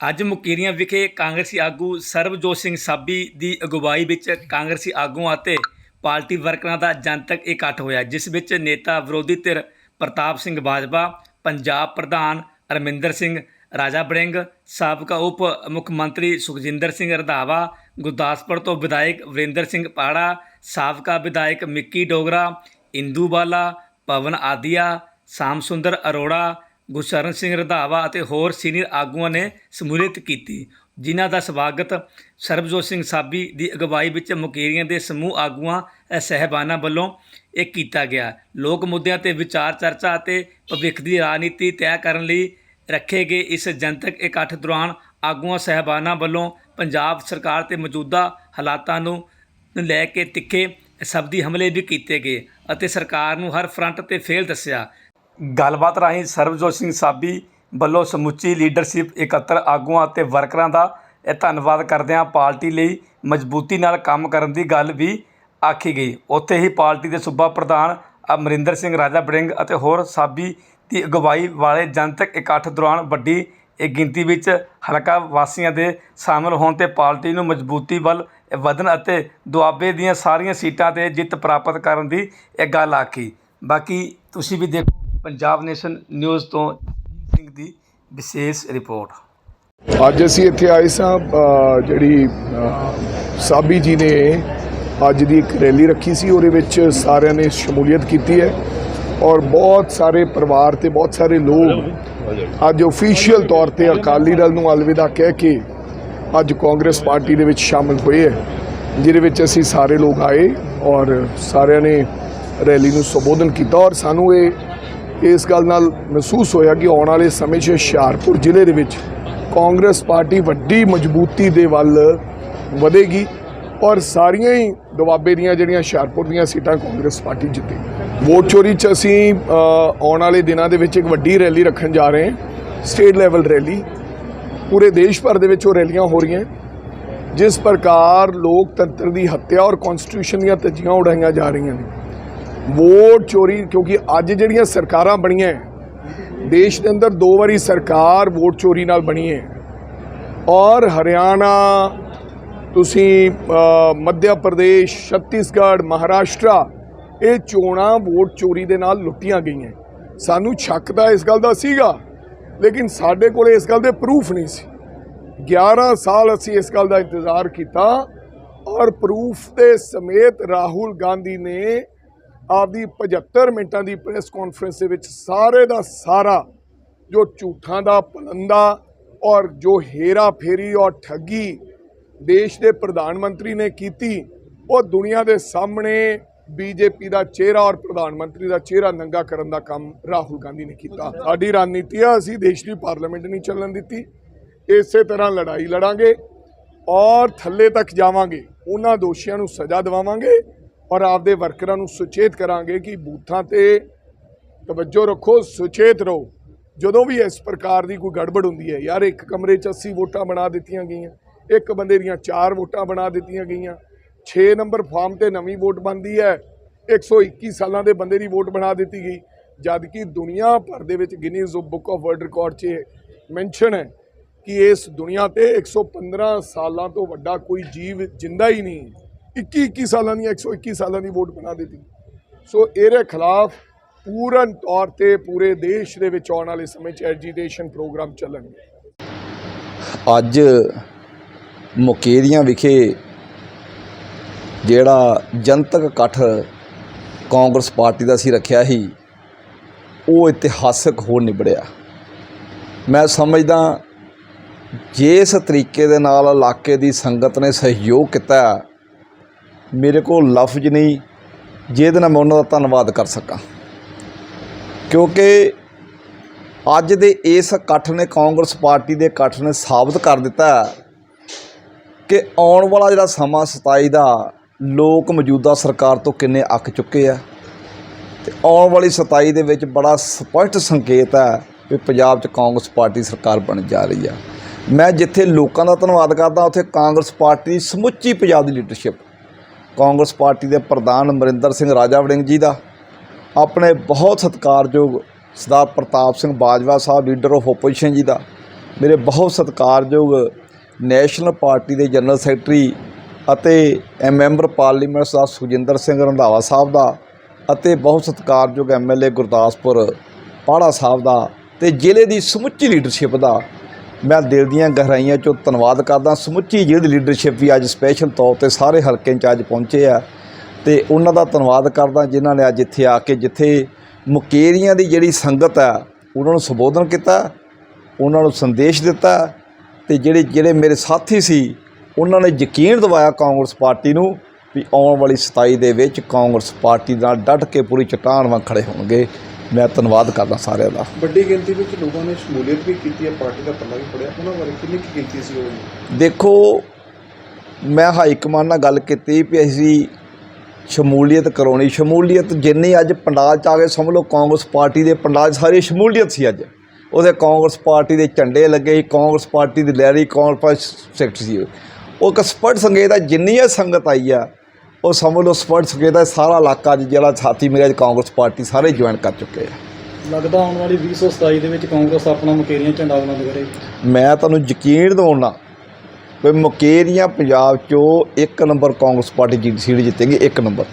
ਅੱਜ ਮੁਕੇਰੀਆਂ ਵਿਖੇ ਕਾਂਗਰਸੀ ਆਗੂ ਸਰਬਜੋਤ ਸਿੰਘ ਸਾਬੀ ਦੀ ਅਗਵਾਈ ਵਿੱਚ ਕਾਂਗਰਸੀ ਆਗੂਆਂ ਅਤੇ ਪਾਰਟੀ ਵਰਕਰਾਂ ਦਾ ਜਨਤਕ ਇਕੱਠ ਹੋਇਆ, ਜਿਸ ਵਿੱਚ ਨੇਤਾ ਵਿਰੋਧੀ ਧਿਰ ਪ੍ਰਤਾਪ ਸਿੰਘ ਬਾਜਵਾ, ਪੰਜਾਬ ਪ੍ਰਧਾਨ ਅਰਮਿੰਦਰ ਸਿੰਘ ਰਾਜਾ ਬੜਿੰਗ, ਸਾਬਕਾ ਉਪ ਮੁੱਖ ਮੰਤਰੀ ਸੁਖਜਿੰਦਰ ਸਿੰਘ ਰੰਧਾਵਾ, ਗੁਰਦਾਸਪੁਰ ਤੋਂ ਵਿਧਾਇਕ ਵਰਿੰਦਰ ਸਿੰਘ ਪਾੜਾ, ਸਾਬਕਾ ਵਿਧਾਇਕ ਮਿੱਕੀ ਡੋਗਰਾ, ਇੰਦੂ ਬਾਲਾ, ਪਵਨ ਆਦੀਆ ਸ਼ਾਮ ਸੁੰਦਰ ਅਰੋੜਾ ਗੁਰਸ਼ਰਨ ਸਿੰਘ ਰੰਧਾਵਾ ਅਤੇ ਹੋਰ ਸੀਨੀਅਰ ਆਗੂਆਂ ਨੇ ਸਮੂਲੀਅਤ ਕੀਤੀ ਜਿਨ੍ਹਾਂ ਦਾ ਸਵਾਗਤ ਸਰਬਜੋਤ ਸਿੰਘ ਸਾਬੀ ਦੀ ਅਗਵਾਈ ਵਿੱਚ ਮੁਕੇਰੀਆਂ ਦੇ ਸਮੂਹ ਆਗੂਆਂ ਅ, ਸਹਿਬਾਨਾਂ ਵੱਲੋਂ ਇਹ ਕੀਤਾ ਗਿਆ। ਲੋਕ ਮੁੱਦਿਆਂ ਤੇ ਵਿਚਾਰ ਚਰਚਾ ਅਤੇ ਭਵਿੱਖ ਦੀ ਰਾਜਨੀਤੀ ਤੈਅ ਕਰਨ ਲਈ ਰੱਖੇ ਗਏ ਇਸ ਜਨਤਕ ਇਕੱਠ ਦੌਰਾਨ ਆਗੂਆਂ ਸਹਿਬਾਨਾਂ ਵੱਲੋਂ ਪੰਜਾਬ ਸਰਕਾਰ ਤੇ ਮੌਜੂਦਾ ਹਾਲਾਤਾਂ ਨੂੰ ਲੈ ਕੇ ਤਿੱਖੇ ਸ਼ਬਦੀ ਹਮਲੇ ਵੀ ਕੀਤੇ ਗਏ ਅਤੇ ਸਰਕਾਰ ਨੂੰ ਹਰ ਫਰੰਟ ਤੇ ਫੇਲ ਦੱਸਿਆ। ਗੱਲਬਾਤ ਰਾਹੀਂ ਸਰਬਜੋਤ ਸਿੰਘ ਸਾਬੀ ਵੱਲੋਂ ਸਮੁੱਚੀ ਲੀਡਰਸ਼ਿਪ ਇਕੱਤਰ ਆਗੂਆਂ ਅਤੇ ਵਰਕਰਾਂ ਦਾ ਇਹ ਧੰਨਵਾਦ ਕਰਦਿਆਂ ਪਾਰਟੀ ਲਈ ਮਜ਼ਬੂਤੀ ਨਾਲ ਕੰਮ ਕਰਨ ਦੀ ਗੱਲ ਵੀ ਆਖੀ ਗਈ। ਉੱਥੇ ਹੀ ਪਾਰਟੀ ਦੇ ਸੂਬਾ ਪ੍ਰਧਾਨ ਅਮਰਿੰਦਰ ਸਿੰਘ, ਰਾਜਾ ਬੜਿੰਗ ਅਤੇ ਹੋਰ ਸਾਬੀ ਦੀ ਅਗਵਾਈ ਵਾਲੇ ਜਨਤਕ ਇਕੱਠ ਦੌਰਾਨ ਵੱਡੀ ਇਹ ਗਿਣਤੀ ਵਿੱਚ ਹਲਕਾ ਵਾਸੀਆਂ ਦੇ ਸ਼ਾਮਲ ਹੋਣ ਤੇ ਪਾਰਟੀ ਨੂੰ ਮਜ਼ਬੂਤੀ ਵੱਲ ਵਧਣ ਅਤੇ ਦੁਆਬੇ ਦੀਆਂ ਸਾਰੀਆਂ ਸੀਟਾਂ ਤੇ ਜਿੱਤ ਪ੍ਰਾਪਤ ਕਰਨ ਦੀ ਇਹ ਗੱਲ ਆਖੀ। ਬਾਕੀ ਤੁਸੀਂ ਵੀ ਦੇਖੋ ਪੰਜਾਬ ਨੇਸ਼ਨ ਨਿਊਜ਼ ਤੋਂ ਜਗਜੀਤ ਸਿੰਘ ਦੀ ਵਿਸ਼ੇਸ਼ ਰਿਪੋਰਟ। ਅੱਜ ਅਸੀਂ ਇੱਥੇ ਆਏ ਸਾਂ ਜਿਹੜੀ ਸਾਬੀ ਜੀ ਨੇ ਅੱਜ ਦੀ ਇੱਕ ਰੈਲੀ ਰੱਖੀ ਸੀ, ਉਹਦੇ ਵਿੱਚ ਸਾਰਿਆਂ ਨੇ ਸ਼ਮੂਲੀਅਤ ਕੀਤੀ ਹੈ ਔਰ ਬਹੁਤ ਸਾਰੇ ਪਰਿਵਾਰ ਤੇ ਬਹੁਤ ਸਾਰੇ ਲੋਕ ਅੱਜ ਅਫੀਸ਼ੀਅਲ ਤੌਰ ਤੇ ਅਕਾਲੀ ਦਲ ਨੂੰ ਅਲਵਿਦਾ ਕਹਿ ਕੇ ਅੱਜ ਕਾਂਗਰਸ ਪਾਰਟੀ ਦੇ ਵਿੱਚ ਸ਼ਾਮਲ ਹੋਏ ਹੈ, ਜਿਹਦੇ ਵਿੱਚ ਅਸੀਂ ਸਾਰੇ ਲੋਕ ਆਏ ਔਰ ਸਾਰਿਆਂ ਨੇ ਰੈਲੀ ਨੂੰ ਸੰਬੋਧਨ ਕੀਤਾ ਔਰ ਸਾਨੂੰ ਇਹ ਇਸ ਗੱਲ ਨਾਲ ਮਹਿਸੂਸ ਹੋਇਆ ਕਿ ਆਉਣ ਵਾਲੇ ਸਮੇਂ 'ਚ ਹੁਸ਼ਿਆਰਪੁਰ ਜ਼ਿਲ੍ਹੇ ਦੇ ਵਿੱਚ ਕਾਂਗਰਸ ਪਾਰਟੀ ਵੱਡੀ ਮਜ਼ਬੂਤੀ ਦੇ ਵੱਲ ਵਧੇਗੀ ਔਰ ਸਾਰੀਆਂ ਹੀ ਦੁਆਬੇ ਦੀਆਂ ਜਿਹੜੀਆਂ ਹੁਸ਼ਿਆਰਪੁਰ ਦੀਆਂ ਸੀਟਾਂ ਕਾਂਗਰਸ ਪਾਰਟੀ ਜਿੱਤੇਗੀ ਵੋਟ ਚੋਰੀ 'ਚ ਅਸੀਂ ਆਉਣ ਵਾਲੇ ਦਿਨਾਂ ਦੇ ਵਿੱਚ ਇੱਕ ਵੱਡੀ ਰੈਲੀ ਰੱਖਣ ਜਾ ਰਹੇ ਹਾਂ। State level rally. ਪੂਰੇ ਦੇਸ਼ ਭਰ ਦੇ ਵਿੱਚ ਉਹ ਰੈਲੀਆਂ ਹੋ ਰਹੀਆਂ। ਜਿਸ ਪ੍ਰਕਾਰ ਲੋਕਤੰਤਰ ਦੀ ਹੱਤਿਆ ਔਰ ਕਨਸਟੀਟਿਊਸ਼ਨ ਦੀਆਂ ਧੱਜੀਆਂ ਉਡਾਈਆਂ ਜਾ ਰਹੀਆਂ ਨੇ। ਵੋਟ ਚੋਰੀ ਕਿਉਂਕਿ ਅੱਜ ਜਿਹੜੀਆਂ ਸਰਕਾਰਾਂ ਬਣੀਆਂ ਦੇਸ਼ ਦੇ ਅੰਦਰ ਦੋ ਵਾਰੀ ਸਰਕਾਰ ਵੋਟ ਚੋਰੀ ਨਾਲ ਬਣੀ ਹੈ। ਔਰ ਹਰਿਆਣਾ ਤੁਸੀਂ ਅ, ਮੱਧ ਪ੍ਰਦੇਸ਼ ਛੱਤੀਸਗੜ੍ਹ ਮਹਾਰਾਸ਼ਟਰਾ ਇਹ ਚੋਣਾਂ ਵੋਟ ਚੋਰੀ ਦੇ ਨਾਲ ਲੁੱਟੀਆਂ ਗਈਆਂ। ਸਾਨੂੰ ਸ਼ੱਕ ਤਾਂ ਇਸ ਗੱਲ ਦਾ ਸੀਗਾ ਲੇਕਿਨ ਸਾਡੇ ਕੋਲ ਇਸ ਗੱਲ ਦੇ ਪ੍ਰੂਫ ਨਹੀਂ ਸੀ। 11 ਸਾਲ ਅਸੀਂ ਇਸ ਗੱਲ ਦਾ ਇੰਤਜ਼ਾਰ ਕੀਤਾ ਔਰ ਪ੍ਰੂਫ ਦੇ ਸਮੇਤ ਰਾਹੁਲ ਗਾਂਧੀ ਨੇ ਆਪਦੀ 75 ਮਿੰਟਾਂ ਦੀ ਪ੍ਰੈਸ ਕਾਨਫਰੰਸ ਦੇ ਵਿੱਚ ਸਾਰੇ ਦਾ ਸਾਰਾ ਜੋ ਝੂਠਾਂ ਦਾ, ਪਲੰਦਾ ਔਰ ਜੋ ਹੇਰਾ ਫੇਰੀ ਔਰ ਠੱਗੀ ਦੇਸ਼ ਦੇ ਪ੍ਰਧਾਨ ਮੰਤਰੀ ਨੇ ਕੀਤੀ, ਉਹ ਦੁਨੀਆ ਦੇ ਸਾਹਮਣੇ ਬੀਜੇਪੀ ਦਾ ਚਿਹਰਾ ਔਰ ਪ੍ਰਧਾਨ ਮੰਤਰੀ ਦਾ ਚਿਹਰਾ ਨੰਗਾ ਕਰਨ ਦਾ ਕੰਮ ਰਾਹੁਲ ਗਾਂਧੀ ਨੇ ਕੀਤਾ। ਸਾਡੀ ਰਣਨੀਤੀ ਆ, ਅਸੀਂ ਦੇਸ਼ ਦੀ ਪਾਰਲੀਮੈਂਟ ਨਹੀਂ ਚੱਲਣ ਦਿੱਤੀ। ਇਸੇ ਤਰ੍ਹਾਂ ਲੜਾਈ ਲੜਾਂਗੇ ਔਰ ਥੱਲੇ ਤੱਕ ਜਾਵਾਂਗੇ, ਉਹਨਾਂ ਦੋਸ਼ੀਆਂ ਨੂੰ ਸਜ਼ਾ ਦਿਵਾਵਾਂਗੇ। ਔਰ ਆਪਦੇ ਵਰਕਰਾਂ ਨੂੰ ਸੁਚੇਤ ਕਰਾਂਗੇ ਕਿ ਬੂਥਾਂ ਤੇ ਤਵੱਜੋ ਰੱਖੋ, ਸੁਚੇਤ ਰਹੋ। ਜਦੋਂ ਵੀ ਇਸ ਪ੍ਰਕਾਰ ਦੀ ਕੋਈ ਗੜਬੜ ਹੁੰਦੀ ਹੈ, ਯਾਰ ਇੱਕ ਕਮਰੇ 'ਚ 80 ਵੋਟਾਂ ਬਣਾ ਦਿੱਤੀਆਂ ਗਈਆਂ, ਇੱਕ ਬੰਦੇ ਦੀਆਂ 4 ਵੋਟਾਂ ਬਣਾ ਦਿੱਤੀਆਂ ਗਈਆਂ 6 ਨੰਬਰ ਫਾਰਮ ਤੇ ਨਵੀਂ ਵੋਟ ਬਣਦੀ ਹੈ 121 ਸਾਲਾਂ ਦੇ ਬੰਦੇ ਦੀ ਵੋਟ ਬਣਾ ਦਿੱਤੀ ਗਈ ਜਦ ਕਿ ਦੁਨੀਆ ਭਰ ਦੇ ਵਿੱਚ Guinness book of world record 'ਚ ਮੈਂਸ਼ਨ ਹੈ ਕਿ ਇਸ ਦੁਨੀਆ ਤੇ 115 ਸਾਲਾਂ ਤੋਂ ਵੱਡਾ ਕੋਈ ਜੀਵ ਜਿੰਦਾ ਹੀ ਨਹੀਂ। 21 21 ਸਾਲਾਂ ਦੀਆਂ 121 ਸਾਲਾਂ ਦੀ ਵੋਟ ਬਣਾ ਦਿੱਤੀ। ਸੋ ਇਹਦੇ ਖਿਲਾਫ ਪੂਰਨ ਤੌਰ ਤੇ ਪੂਰੇ ਦੇਸ਼ ਦੇ ਵਿੱਚ ਆਉਣ ਵਾਲੇ ਸਮੇਂ 'ਚ ਐਜੀਟੇਸ਼ਨ ਪ੍ਰੋਗਰਾਮ ਚੱਲਣਗੇ। ਅੱਜ ਮੁਕੇਰੀਆਂ ਵਿਖੇ ਜਿਹੜਾ ਜਨਤਕ ਇਕੱਠ ਕਾਂਗਰਸ ਪਾਰਟੀ ਦਾ ਸੀ ਰੱਖਿਆ ਸੀ, ਉਹ ਇਤਿਹਾਸਕ ਹੋ ਨਿਬੜਿਆ। ਮੈਂ ਸਮਝਦਾ ਜਿਸ ਤਰੀਕੇ ਦੇ ਨਾਲ ਇਲਾਕੇ ਦੀ ਸੰਗਤ ਨੇ ਸਹਿਯੋਗ ਕੀਤਾ ਮੇਰੇ ਕੋਲ ਲਫ਼ਜ਼ ਨਹੀਂ, ਜਿਹਦੇ ਨਾਲ ਮੈਂ ਉਹਨਾਂ ਦਾ ਧੰਨਵਾਦ ਕਰ ਸਕਾਂ। ਕਿਉਂਕਿ ਅੱਜ ਦੇ ਇਸ ਇਕੱਠ ਨੇ ਕਾਂਗਰਸ ਪਾਰਟੀ ਦੇ ਇਕੱਠ ਨੇ ਸਾਬਤ ਕਰ ਦਿੱਤਾ ਕਿ ਆਉਣ ਵਾਲਾ ਜਿਹੜਾ ਸਮਾਂ 27 ਦਾ, ਲੋਕ ਮੌਜੂਦਾ ਸਰਕਾਰ ਤੋਂ ਕਿੰਨੇ ਅੱਕ ਚੁੱਕੇ ਆ। ਤੇ ਆਉਣ ਵਾਲੀ 27 ਦੇ ਵਿੱਚ ਬੜਾ ਸਪਸ਼ਟ ਸੰਕੇਤ ਹੈ ਵੀ ਪੰਜਾਬ 'ਚ ਕਾਂਗਰਸ ਪਾਰਟੀ ਸਰਕਾਰ ਬਣ ਜਾ ਰਹੀ ਆ। ਮੈਂ ਜਿੱਥੇ ਲੋਕਾਂ ਦਾ ਧੰਨਵਾਦ ਕਰਦਾ, ਉੱਥੇ ਕਾਂਗਰਸ ਪਾਰਟੀ ਦੀ ਸਮੁੱਚੀ ਪੰਜਾਬ ਦੀ ਲੀਡਰਸ਼ਿਪ ਕਾਂਗਰਸ ਪਾਰਟੀ ਦੇ ਪ੍ਰਧਾਨ ਅਮਰਿੰਦਰ ਸਿੰਘ ਰਾਜਾ ਵੜਿੰਗ ਜੀ ਦਾ, ਆਪਣੇ ਬਹੁਤ ਸਤਿਕਾਰਯੋਗ Sardar Pratap Singh Bajwa Sahib, leader of opposition ji ਦਾ, ਮੇਰੇ ਬਹੁਤ ਸਤਿਕਾਰਯੋਗ ਨੈਸ਼ਨਲ ਪਾਰਟੀ ਦੇ ਜਨਰਲ ਸੈਕਟਰੀ ਅਤੇ ਮੈਂਬਰ ਪਾਰਲੀਮੈਂਟ ਸਾਹਿਬ ਸੁਖਜਿੰਦਰ ਸਿੰਘ ਰੰਧਾਵਾ ਸਾਹਿਬ ਦਾ ਅਤੇ ਬਹੁਤ ਸਤਿਕਾਰਯੋਗ ਐਮਐਲਏ ਗੁਰਦਾਸਪੁਰ ਪਾੜਾ ਸਾਹਿਬ ਦਾ ਤੇ ਜ਼ਿਲ੍ਹੇ ਦੀ ਸਮੁੱਚੀ ਲੀਡਰਸ਼ਿਪ ਦਾ ਮੈਂ ਦਿਲ ਦੀਆਂ ਗਹਿਰਾਈਆਂ ਚੋਂ ਧੰਨਵਾਦ ਕਰਦਾ। ਸਮੁੱਚੀ ਜਿਹੜੀ ਲੀਡਰਸ਼ਿਪ ਵੀ ਅੱਜ ਸਪੈਸ਼ਲ ਤੌਰ ਤੇ ਸਾਰੇ ਹਲਕੇ 'ਚ ਅੱਜ ਪਹੁੰਚੇ ਆ ਤੇ ਉਹਨਾਂ ਦਾ ਧੰਨਵਾਦ ਕਰਦਾ ਜਿਨ੍ਹਾਂ ਨੇ ਅੱਜ ਇੱਥੇ ਆ ਕੇ ਜਿੱਥੇ ਮੁਕੇਰੀਆਂ ਦੀ ਜਿਹੜੀ ਸੰਗਤ ਆ, ਉਹਨਾਂ ਨੂੰ ਸੰਬੋਧਨ ਕੀਤਾ, ਉਹਨਾਂ ਨੂੰ ਸੰਦੇਸ਼ ਦਿੱਤਾ ਤੇ ਜਿਹੜੇ ਜਿਹੜੇ ਮੇਰੇ ਸਾਥੀ ਸੀ, ਉਹਨਾਂ ਨੇ ਯਕੀਨ ਦਿਵਾਇਆ ਕਾਂਗਰਸ ਪਾਰਟੀ ਨੂੰ ਵੀ ਆਉਣ ਵਾਲੀ 27 ਦੇ ਵਿੱਚ ਕਾਂਗਰਸ ਪਾਰਟੀ ਨਾਲ ਡਟ ਕੇ ਪੂਰੀ ਚਟਾਨ ਵਾਂਗ ਖੜੇ ਹੋਣਗੇ। ਮੈਂ ਧੰਨਵਾਦ ਕਰਦਾ ਸਾਰਿਆਂ ਦਾ। ਵੱਡੀ ਗਿਣਤੀ ਵਿੱਚ ਲੋਕਾਂ ਨੇ ਸ਼ਮੂਲੀਅਤ ਵੀ ਕੀਤੀ ਹੈ ਪਾਰਟੀ ਦਾ ਪੱਲਾ ਵੀ ਫੜਿਆ। ਉਹਨਾਂ ਬਾਰੇ ਕਿੰਨੀ ਕੁ ਗਿਣਤੀ ਸੀ ਉਹ? ਦੇਖੋ ਮੈਂ ਹਾਈ ਕਮਾਂਡ ਨਾਲ ਗੱਲ ਕੀਤੀ ਵੀ ਅਸੀਂ ਸ਼ਮੂਲੀਅਤ ਕਰਾਉਣੀ। ਸ਼ਮੂਲੀਅਤ ਜਿੰਨੀ ਅੱਜ ਪੰਡਾਲ ਚ ਆ ਗਏ ਸਮਝ ਲਓ ਕਾਂਗਰਸ ਪਾਰਟੀ ਦੇ ਪੰਡਾਲ 'ਚ ਸਾਰੀ ਸ਼ਮੂਲੀਅਤ ਸੀ ਅੱਜ। ਉਹਦੇ ਕਾਂਗਰਸ ਪਾਰਟੀ ਦੇ ਝੰਡੇ ਲੱਗੇ ਸੀ ਕਾਂਗਰਸ ਪਾਰਟੀ ਦੀ ਲਹਿਰੀ ਕਾਂਗਰਸ ਸੈਕਟਰ ਸੀ। ਉਹ ਇੱਕ ਸਪਟ ਸੰਗੀਤ ਆ ਜਿੰਨੀ ਸੰਗਤ ਆਈ ਆ ਉਹ ਸਮਝ ਲਓ ਸਪਟ ਸੰਗੀਤ ਦਾ ਸਾਰਾ ਇਲਾਕਾ ਜਿਹੜਾ ਸਾਥੀ ਮੇਰੇ ਕਾਂਗਰਸ ਪਾਰਟੀ ਸਾਰੇ ਜੁਆਇਨ ਕਰ ਚੁੱਕੇ ਆ। ਲੱਗਦਾ ਆਉਣ ਵਾਲੀ 2027 ਦੇ ਵਿੱਚ ਕਾਂਗਰਸ ਆਪਣਾ ਮੁਕੇਰੀਆਂ ਝੰਡਾ ਬੁਲੰਦ ਕਰੇ ਮੈਂ ਤੁਹਾਨੂੰ ਯਕੀਨ ਦਿਵਾਉਣਾ ਵੀ ਮੁਕੇਰੀਆਂ ਪੰਜਾਬ 'ਚੋਂ ਇੱਕ ਨੰਬਰ ਕਾਂਗਰਸ ਪਾਰਟੀ ਜਿੱਤ ਸੀਟ ਜਿੱਤੇਗੀ ਇੱਕ ਨੰਬਰ।